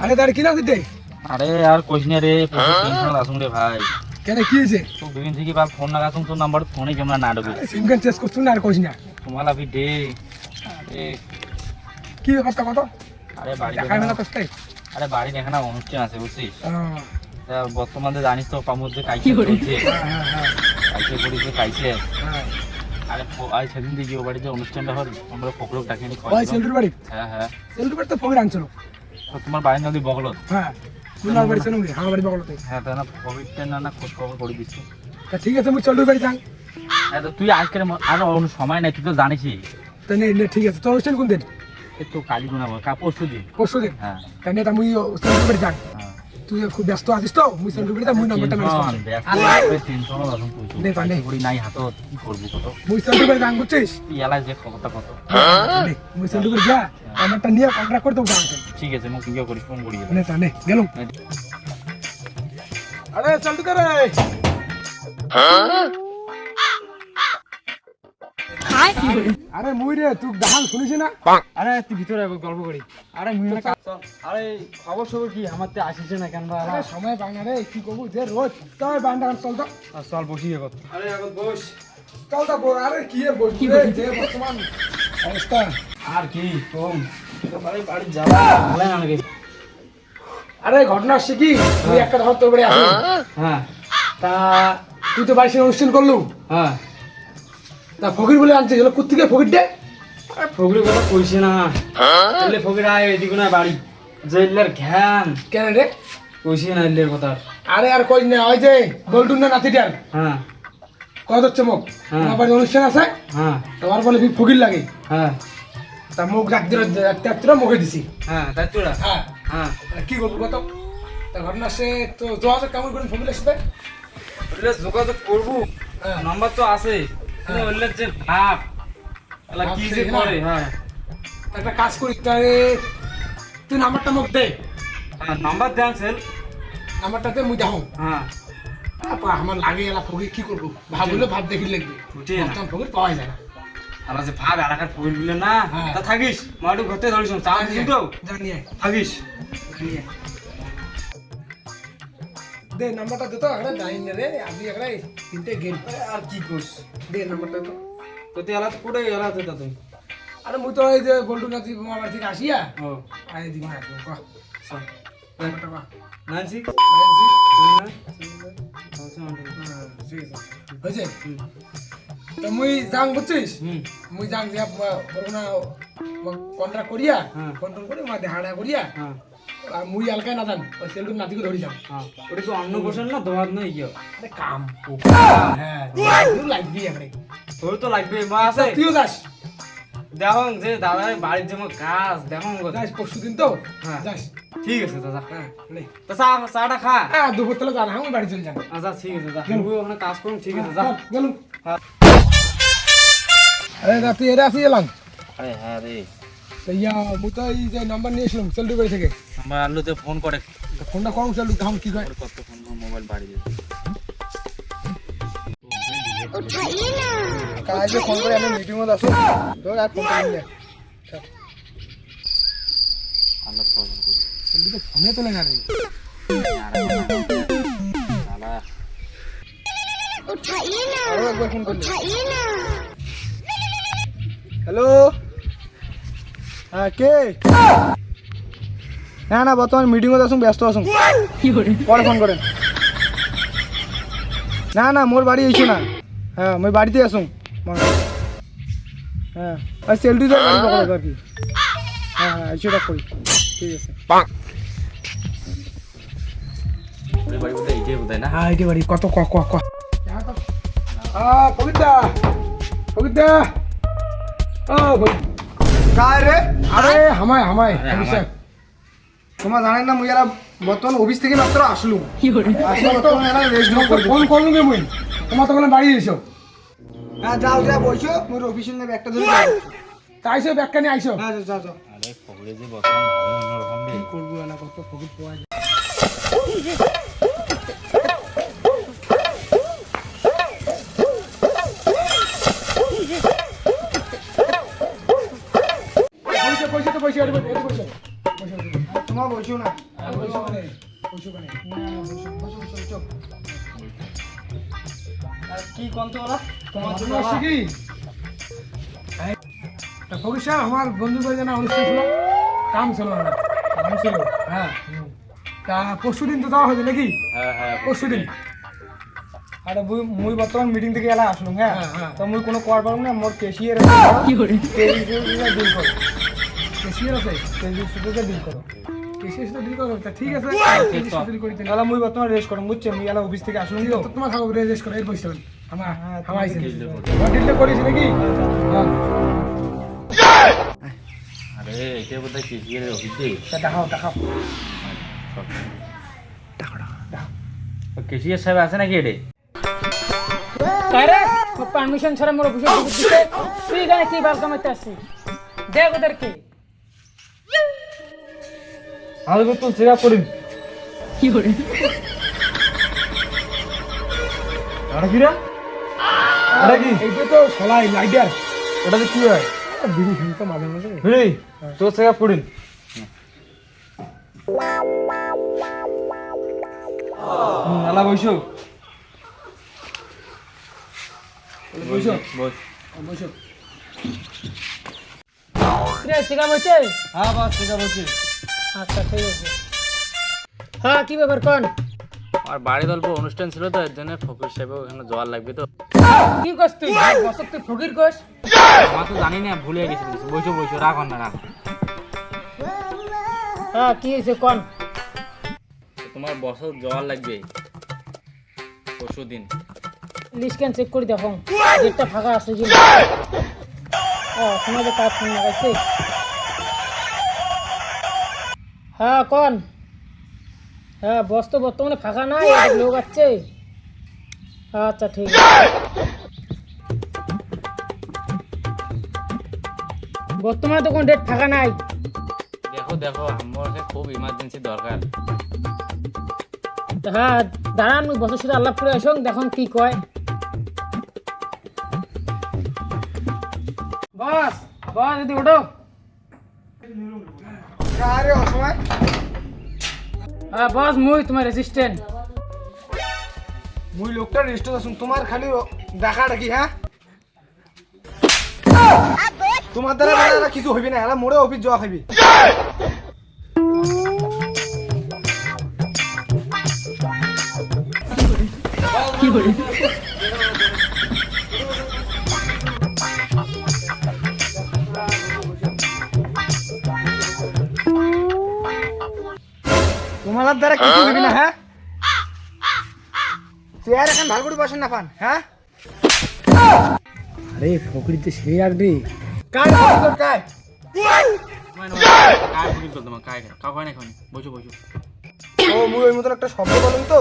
আরে তার কি নাম দিতে আরে আর কইস না রে টেনশন আসুন রে ভাই। কেন কি হয়েছে? তো দুদিন থেকে বা ফোন লাগা তোর নাম্বার ফোনে কেমন না ঢুকে। সিম কার্ড করছ না আর কইস না। ডে এ। কি ব্যাপারটা কত আরে বাড়ি দেখানা- তো আরে বাড়ির এখানে অনুষ্ঠান আছে বুঝছিস? হ্যাঁ বর্তমানে জানিস তো পামুর যে কাইছে চলছে। হ্যাঁ হ্যাঁ কাইছে করেছে কাইছে। হ্যাঁ। আরে আজ সেদিন ও বাড়িতে অনুষ্ঠানটা হল আমরা ফকলোক ডাকে নি ওই সেলটুর বাড়ি? হ্যাঁ হ্যাঁ। সেলটুর বাড়ি তো ফকির আনছিল। তো তোমার বাড়ির নদী বগলত? হ্যাঁ মুন্নার বাড়ি আমার বাড়ি বগলতে। হ্যাঁ তা না না না খোঁজ খবর করে দিচ্ছি। তা ঠিক আছে মুই চলটুর বাড়ি যাই হ্যাঁ তো তুই আজকে আর অন্য সময় নাই তুই তো জানিস তা নে নে, ঠিক আছে তো অনুষ্ঠান কোন দিন তো কালী গুনাবো কা পরশু দিন পরশু দিন হ্যাঁ। তা নে তা মুই বাড়ি হ্যাঁ তুই খুব ব্যস্ত আছিস তো? মুই সেলটুর বাড়ি যা মুই নম্বরটা ম্যানেজ টেনশন, করছি ব্যস্ত লাগবে, টেনশনও আসুন তুই। নে, তা নে। নাই হাতত, কি করব কত? মুই সেলটুর বাড়ি গান করছিস? ইয়ালা যে খবরটা কত? মুই সেলটুর বাড়ি যা আমারটা নিয়ে কন্ট্রাক্ট করতে গান ঠিক আছে মুই ইয়ে করিস ফোন করি নে তা নে গেলুম। আরে চলটু করে আরে মুই রে তুই দাহাল শুনিস না? আরে তুই ভিতরে গল্প করি। আরে মুই না আরে খবর সবর কি? আমার তো আসিছে না কেন আরে সময় পাই না রে কি করব? যে রোজ তাই বান্ডা চল তো চল বসিয়ে কত। আরে এখন বস। চল তো বল আরে কি এর যে বর্তমান অবস্থা। আর কি কম। বাড়ি বাড়ি যাওয়া ভালো না লাগে আরে ঘটনা কি? তুই একটা ধর তোর বাড়ি আসি হ্যাঁ। তা তুই তো বাড়ির সঙ্গে অনুষ্ঠান করলু। হ্যাঁ। তা ফকির বলে আনছিস হলো কোথেকে ফকির দে আরে কথা কইছে না। তাহলে ফগরি আয় এদিকে না বাড়ি। জেলার ঘ্যান। কেন রে? কইছে না এলের কথা আরে। আর কই না ওই যে বল্টুন না নাতিটার? হ্যাঁ। কত হচ্ছে মুখ? হ্যাঁ। আমার বাড়ির অনুষ্ঠান আছে? হ্যাঁ। তোমার বলে ফকির লাগে। হ্যাঁ। তা মুখ রাখতে রাখতে মুখে দিছি? হ্যাঁ তাই হ্যাঁ। হ্যাঁ। কি করব কত তা? ঘটনা সে তো যোগাযোগ কেমন করেন ফকিরের সাথে যোগাযোগ করব। হ্যাঁ। নাম্বার তো আছে। কিন্তু যে ভাব কি যে? করে? হ্যাঁ। একটা কাজ করি তাহলে তুই নাম্বারটা মুখ দে। হ্যাঁ নাম্বার দেন সেল নাম্বারটা দে মুই যাও হ্যাঁ। আমার লাগে এলা ফকির কি করব? ভাবলে ভাব দেখি লাগবে। বর্তমান ফকির পাওয়া যায় না। আর যে ভাব এলাকার পড়ে দিলে না হ্যাঁ। তা থাকিস। মাটু ঘরতে ধরিস চা দিস তো? জানিয়ে থাকিস। জানিয়ে দে নাম্বারটা দে তো আরে জানি না রে আমি একটা তিনটে গেম আর কি করছ? দে নাম্বারটা তো। তো তুই এলা কোটে এলা তো তুই। আরে মুই তো এই যে বল্টু নাতি বাড়ি থেকে আসিয়া? ও। আই দিকে আসব ক। চল। নাম্বারটা ক। নাইন সিক্স নাইন সিক্স হয়েছে? তো মুই যাং বুঝছিস? মুই যাং যে কন্ট্রাক্ট করিয়া হ্যাঁ। কন্ট্রোল করে মা দেহাড়া করিয়া হ্যাঁ। আর মুই এলাকায় না যান ওই সেলটুর নাতিকে ধরি যাম হ্যাঁ ওটা কি অন্ন বসেন না দোয়াত না ইয়ে। আরে কাম। হ্যাঁ তুই লাগবি এবারে। তোর তো লাগবে মা আছে। তুইও যাস। দেখো যে দাদার বাড়ির যেমন কাজ দেখো যাস পরশু দিন তো। হ্যাঁ। যাস। ঠিক আছে দাদা। হ্যাঁ নে। তা চা চাটা খা। হ্যাঁ দুপুর তলে জানা আমি বাড়ি চলে যাব আচ্ছা ঠিক আছে যা। তুই ওখানে কাজ করুন ঠিক আছে যা। গেলুম হ্যাঁ। আরে না তুই এরা আসি এলাম। আরে হ্যাঁ রে। তো ইয়া মুই তো এই যে নাম্বার নিয়েছিলাম সেলটুর বাড়ি থেকে। আমার আলুতে ফোন করে। ফোনটা করুন সেলটু তখন কি কয় ওর কত ফোন করে মোবাইল বাড়ি কাজে ফোন করে আমি মিটিং মধ্যে আসো ধর আর ফোন করে। ফোন করি তোলে না রে। হ্যালো। হ্যাঁ কে? না না বর্তমান মিটিং মধ্যে আসুন ব্যস্ত আসুন। পরে ফোন করেন। না না মোর বাড়ি এসো না। হ্যাঁ মই বাড়িতে আসুন। হ্যাঁ আর সেলটু তো গাড়ি পকড়ে আর কি। হ্যাঁ হ্যাঁ এসে রাখ করি। ঠিক আছে। কত ক ক ক পবিত্রা পবিত্রা ও কায় রে? আরে হামায় হামায়। হামায়। তোমার জানেন না মুই এরা বর্তমান অফিস থেকে মাত্র আসলুম। ফোন করলু কে মুই? তোমার তো বাড়ি এসো। হ্যাঁ যাও যা বইছো মোর অফিসের নেবে একটা ধরে যাও। তা আইসো ব্যাগটা নিয়ে আইসো হ্যাঁ যাও, যাও আরে খবরে যে বর্তমান ভালো অন্যরকম রে করব না কত ফকির পাওয়া যায়। পয়সা তো পয়সা এটা পয়সা পয়সা তোমার বসো না বসো ওখানে, বসো ওখানে। না, না, বসো, বসো, বসো, কি কন্ত ওরা তোমার তুমি আসছো কি? এই, তা ফকির সাহেব, আমার বন্ধুর বাড়ি জানা অনুষ্ঠান ছিল কাম ছিল না কাম ছিল হ্যাঁ তা পরশু দিন তো যাওয়া হয়েছে নাকি হ্যাঁ হ্যাঁ পরশু দিন আরে মুই মুই বর্তমান মিটিং থেকে এলা আসলাম হ্যাঁ হ্যাঁ, হ্যাঁ। তো মুই কোনো কর পারব না মোর কেশিয়ার কি করে কেসিয়ার আছে কেজি সুযোগে ডিল করো কেসিয়ার সাথে ডিল করো ঠিক আছে। কেসিয়ার তাহলে মুই বর্তমান রেস্ট করো বুঝছ? মুই এলা অফিস থেকে আসলাম তোমার থাকো রেজিস্ট করো এর পয়সা আমার তোমার ডিলটা করিস নাকি? হ্যাঁ। আরে এটা বোধহয় কেজিএর অফিসে? দেখাও দেখাও। কেজিএর সাহেব আছে নাকি এটে কারে? পারমিশন ছাড়া মোর অফিসে তুই এখানে কি বাল কামাইতে আসছিস? দেখ ওদেরকে আমি তো চেক আপ করিম কি করে? আরে কি রে? আরে কি? এইটা তো সলাই লাইটার ওটাতে কি হয়? বিড়ি তো মাঝে মাঝে। ভিড়ি তো চেক আপ করিম হুম, এলা বসো বসো বস বসো কিরে চিকা বলছে হ্যাঁ বাস চেক আপ হচ্ছে। আচ্ছা ঠিক আছে। হ্যাঁ কি ব্যাপার কন? আর অল্প অনুষ্ঠান ছিল তো এর জন্য ফকির সাহেব ওখানে লাগবে তো। কি করছ তুই? বসক তুই ফকির কোস আমার তো জানি না ভুলে গেছি বসো বসো রাখো না রাখো হ্যাঁ কি হয়েছে কন? তোমার জল লাগবে। পরশু দিন। লিস্ট চেক করে দেখো? ডেটটা ফাঁকা আছে কি ও সমাজে কাজ ফোন লাগাইছে হ্যাঁ কন। হ্যাঁ বস তো বর্তমানে ফাঁকা নাই লোক আছে। আচ্ছা ঠিক আছে। বর্তমানে তো কোনো ডেট ফাঁকা নাই। দেখো দেখো আমার খুব ইমার্জেন্সি দরকার। হ্যাঁ দাঁড়ান বছর সাথে আল্লাহ করে আসুন দেখুন কি কয়। বস বস যদি ওঠো। আরে অসময়? হ্যাঁ বস মুই তোমার রেসিস্ট্যান্ট মুই লোকটা রেস্টে আসুন তোমার খালি দেখাটা কি হ্যাঁ? তোমার দ্বারা বেলা কিছু হইবে না এলা মোড়ে অফিস যাওয়া খাইবি তোমার দ্বারা কিছু হইবে না হ্যাঁ? চেয়ার এখন ভালো করে বসেন না পান হ্যাঁ? আরে ফকরিতে সেই রাখবে হয় বসো বসো তো।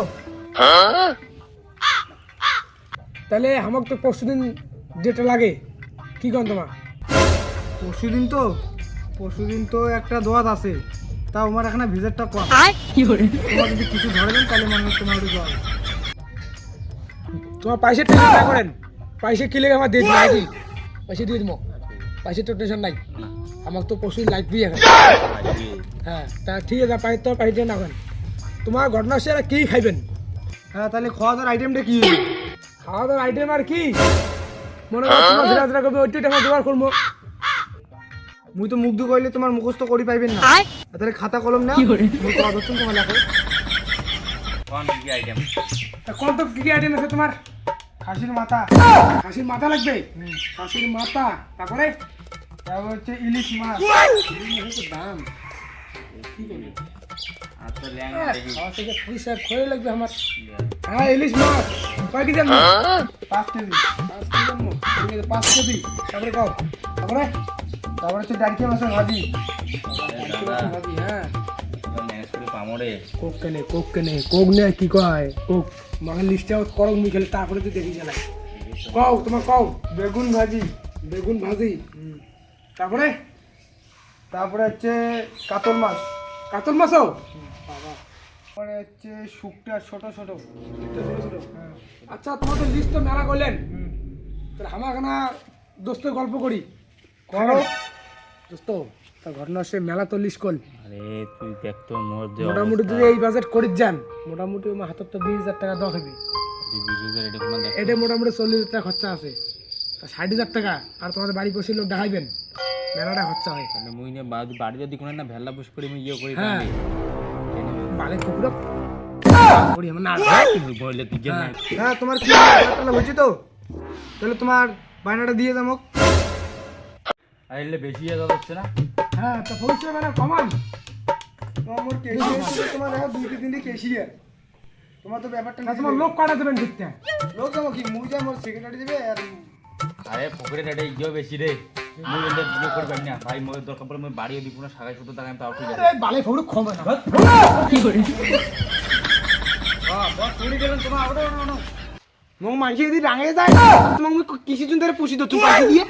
তাহলে আমাকে তো পরশু দিন যেটা লাগে। কি কন তোমার? পরশুদিন তো পরশুদিন তো একটা দোয়াত আছে। তা আমার এখানে ভিজিটটা কম। তোমার যদি কিছু ধরে দেন তাহলে মনে হয় তোমার ওটা জল তোমার পয়সা টেনশন না করেন। পয়সা কি লেগে আমার দিয়ে দিন নাকি পয়সা দিয়ে দিব পয়সা তো টেনশন নাই। আমাকে তো এখন। হ্যাঁ তা ঠিক আছে পাই তো পাই না করেন তোমার ঘটনা হচ্ছে কি খাইবেন? হ্যাঁ তাহলে খাওয়া দাওয়ার আইটেমটা কি? খাওয়া দাওয়ার আইটেম আর কি? মনে করো তোমার যেটা করবে টাকা জোগাড় করব। মুই তো মুগ্ধ কইলে তোমার মুখস্থ করি পাইবেন না। তাহলে খাতা কলম না। মুই তো ধরছুন তোমার লেখো কোন কি আইটেম তা কত কি কি আইটেম আছে তোমার? খাসির মাথা। খাসির মাথা লাগবে? খাসির মাথা। তারপরে তারপর হচ্ছে ইলিশ মাছ। দাম। আচ্ছা দেখি। খাওয়া থেকে পয়সা খয়ে লাগবে আমার। হ্যাঁ ইলিশ মাছ। কয় পাঁচ কেজি। পাঁচ কেজি পাঁচ কেজি। তারপরে কও? তারপরে তারপর হচ্ছে ডাইকে মাছের ভাজি। হ্যাঁ কোক কেনে কোক কেনে কোক নে কি কয়? কোক। লিস্টে মুই খেলে তারপরে তুই দেখি চালাই কও তোমার কও বেগুন ভাজি বেগুন ভাজি। তারপরে? তারপরে হচ্ছে কাতল মাছ। কাতল মাছও? তারপরে হচ্ছে শুকটা ছোট ছোট। আচ্ছা তোমার তো লিস্ট তো মেলা করলেন। তাহলে আমার এখানে দোস্তের গল্প করি। করো। দোস্ত তা ঘটনা হচ্ছে মেলা তো আরে তুই দেখ তো মোর যে মোটামুটি যদি এই বাজেট করিস যান মোটামুটি আমার হাতের তো বিশ হাজার টাকা দেওয়া হবে। এটা মোটামুটি চল্লিশ হাজার টাকা খরচা আছে। ষাট হাজার টাকা আর তোমাদের বাড়ি বসে লোক দেখাইবেন মেলাটা খরচা হয়। তাহলে মুই না বাড়ি যদি কোনো না ভেলা বুস করে মুই ইয়ে করি হ্যাঁ। বালে কুকুর করি আমার না। বললে তুই যে না হ্যাঁ তোমার কি তো? তাহলে তোমার বায়নাটা দিয়ে আইলে বেশি হয়ে যাচ্ছে না? হ্যাঁ তো ভবিষ্যৎ মানে কমান। তোমার মোর কেশিয়ার তোমার এখন দুইটি তিনটি কেশিয়ার তোমার তো ব্যাপারটা তা তোমার লোক কাটা দেবেন ঠিকটা লোক যাব কি? মুই যাব সেক্রেটারি দেবে আর আরে ফকরে রেটে ইয়েও বেশি রে। মুই ইয়ে করবে না। ভাই মোর দরকার পড়লে মুই বাড়িও দিব না সাগাই শুধু টাকা আমি তাও ঠিক আছে। আরে বালে ফুকুর ক্ষমা না মোক মানুষ যদি রাঙে যায় তোমাক মই কিছু জন ধরে পুষি তো তুই পাখি দিয়ে।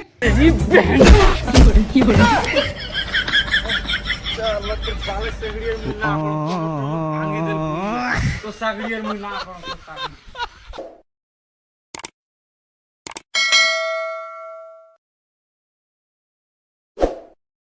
তো সাগরিয়ার মুই না